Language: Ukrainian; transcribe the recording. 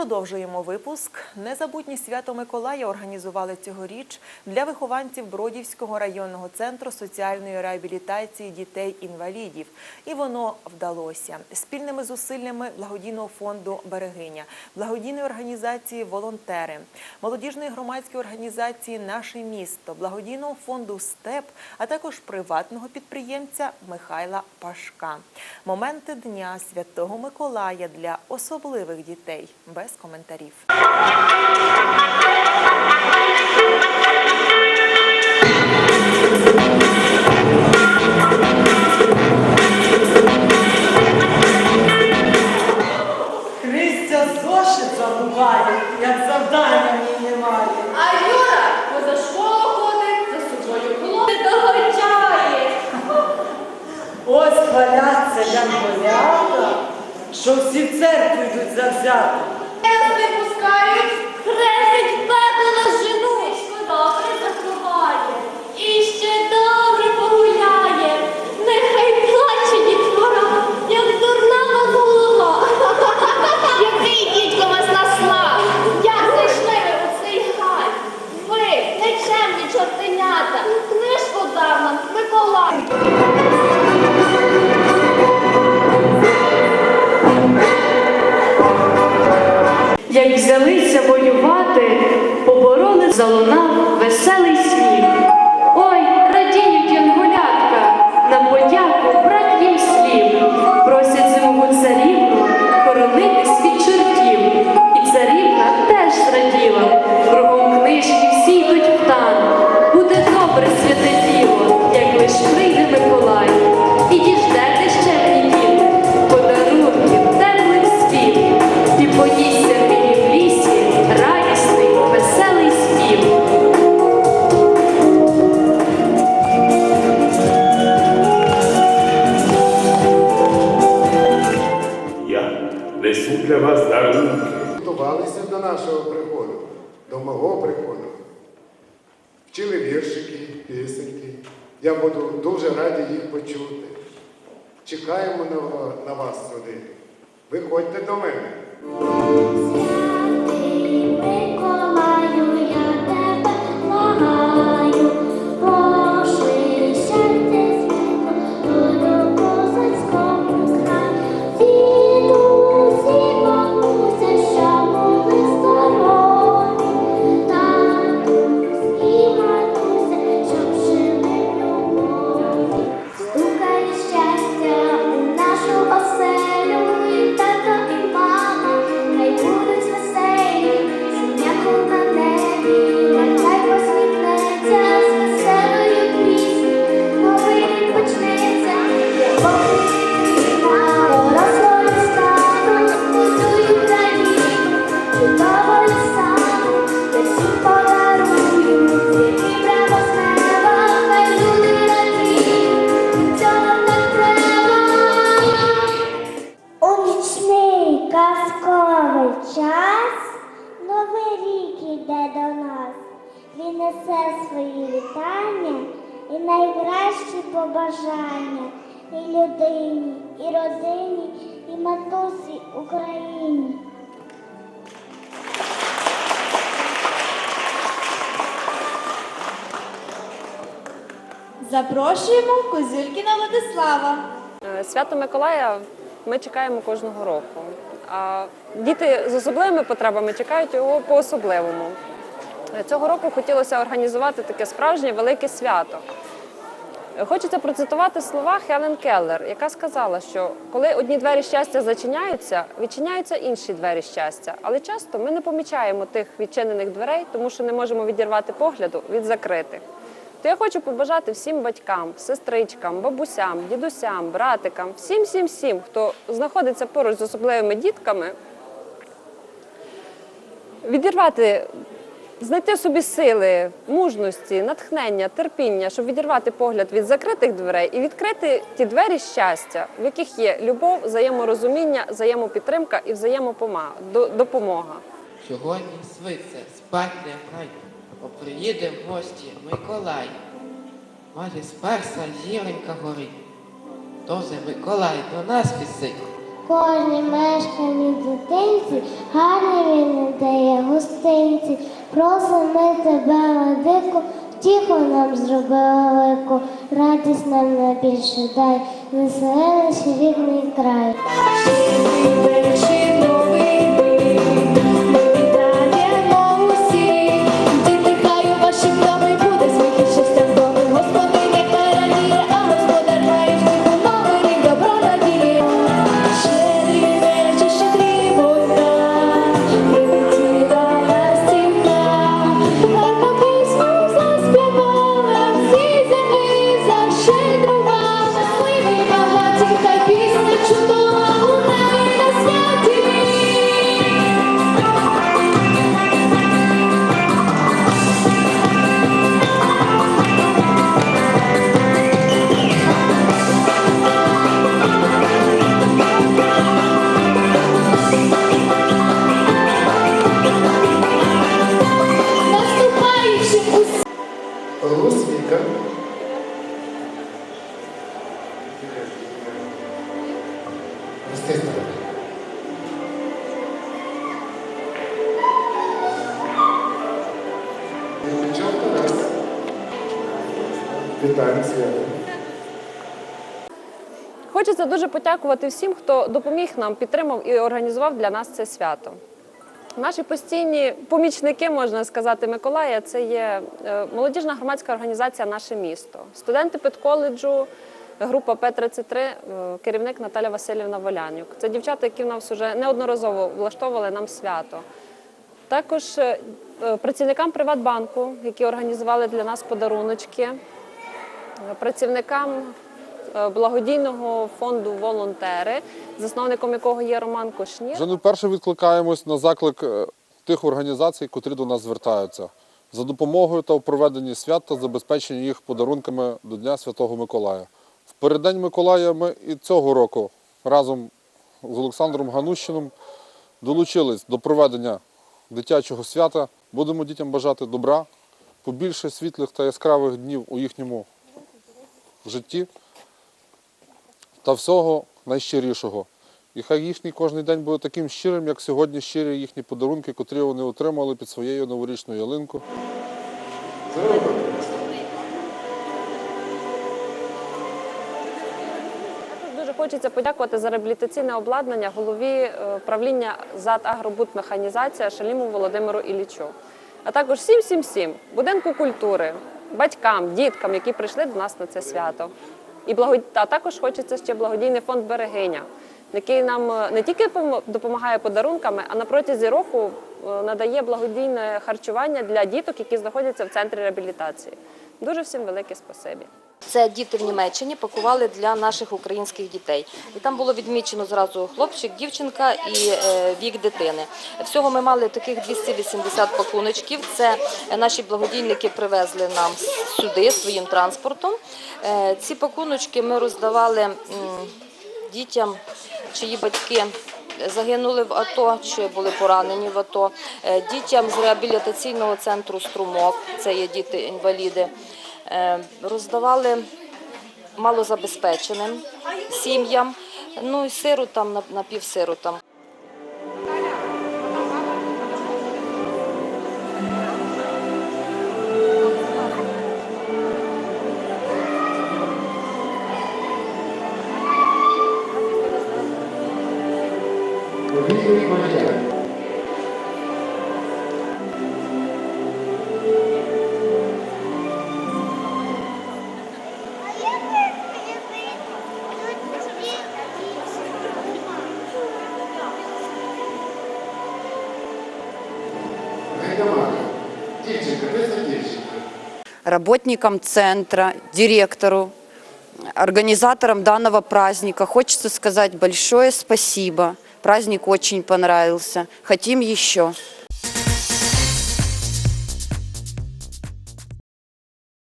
продовжуємо випуск. Незабутні свято Миколая організували цьогоріч для вихованців Бродівського районного центру соціальної реабілітації дітей-інвалідів. І воно вдалося спільними зусиллями благодійного фонду Берегиня, благодійної організації Волонтери, молодіжної громадської організації Наше місто, благодійного фонду СТЕП, а також приватного підприємця Михайла Пашка. Моменти дня Святого Миколая для особливих дітей без коментарів. Христя зошит забуває, як завдання мені немає. А Юра поза школу ходить, за собою колони догончає. Ось хваляться янголята, що всі в церкву йдуть завзято. Взялися воювати, побороли залунав веселий сміх. Вчили віршики, пісеньки. Я буду дуже радий їх почути. Чекаємо на, вас сюди. Виходьте до мене. Він несе свої вітання і найкращі побажання і людині, і родині, і матусі Україні. Запрошуємо Козюлькіна Владислава. Е, Свято Миколая ми чекаємо кожного року. А діти з особливими потребами чекають його по-особливому. Цього року хотілося організувати таке справжнє велике свято. Хочеться процитувати слова Хелен Келлер, яка сказала, що коли одні двері щастя зачиняються, відчиняються інші двері щастя. Але часто ми не помічаємо тих відчинених дверей, тому що не можемо відірвати погляду від закритих. То я хочу побажати всім батькам, сестричкам, бабусям, дідусям, братикам, всім, всім, всім, хто знаходиться поруч з особливими дітками, відірвати, знайти собі сили, мужності, натхнення, терпіння, щоб відірвати погляд від закритих дверей і відкрити ті двері щастя, в яких є любов, взаєморозуміння, взаємопідтримка і взаємопомога. Сьогодні свиться, спать не грай, бо приїде в гості Миколай. Малі сперса зіронька горить, то Миколай до нас вісить, Кожній мешканій дитинці гарні він дає гостинці. Просимо тебе, ладику, втіху нам зроби велику, радість нам найбільше дай, весели наш рідний край. Вітаю свято. Хочеться дуже подякувати всім, хто допоміг нам, підтримав і організував для нас це свято. Наші постійні помічники, можна сказати, Миколая, це є е, молодіжна громадська організація Наше місто, студенти педколеджу, група П-33, е, керівник Наталя Васильівна Волянюк. Це дівчата, які в нас вже неодноразово влаштовували нам свято. Також е, працівникам Приватбанку, які організували для нас подаруночки, працівникам е, благодійного фонду Волонтери, засновником якого є Роман Кошнір. Вже не вперше відкликаємось на заклик е, тих організацій, котрі до нас звертаються за допомогою та у проведенні свят та забезпеченні їх подарунками до Дня Святого Миколая. В переддень Миколая ми і цього року разом з Олександром Ганущином долучились до проведення дитячого свята. Будемо дітям бажати добра, побільше світлих та яскравих днів у їхньому житті та всього найщирішого. І хай їхній кожен день буде таким щирим, як сьогодні щирі їхні подарунки, котрі вони отримали під своєю новорічною ялинкою. Дуже хочеться подякувати за реабілітаційне обладнання голові е, правління ЗАД «Агробудмеханізація» Шаліму Володимиру Іллічу. А також всім всім всім будинку культури, батькам, діткам, які прийшли до нас на це свято. І благод... а також хочеться ще благодійний фонд Берегиня, який нам е, не тільки пом- допомагає подарунками, а на протязі року е, надає благодійне харчування для діток, які знаходяться в центрі реабілітації. Дуже всім велике спасибі. Це діти в Німеччині пакували для наших українських дітей. І там було відмічено зразу хлопчик, дівчинка і е, вік дитини. Всього ми мали таких 280 пакуночків. Це наші благодійники привезли нам сюди своїм транспортом. Е, Ці пакуночки ми роздавали дітям, чиї батьки. Загинули в АТО чи були поранені в АТО, Е, дітям з реабілітаційного центру Струмок, це є діти-інваліди. Е, Роздавали малозабезпеченим сім'ям, ну і сиротам, нап- напівсиротам. Работникам центра, директору, организаторам данного праздника. Хочется сказать большое спасибо. Праздник очень понравился. Хотим еще.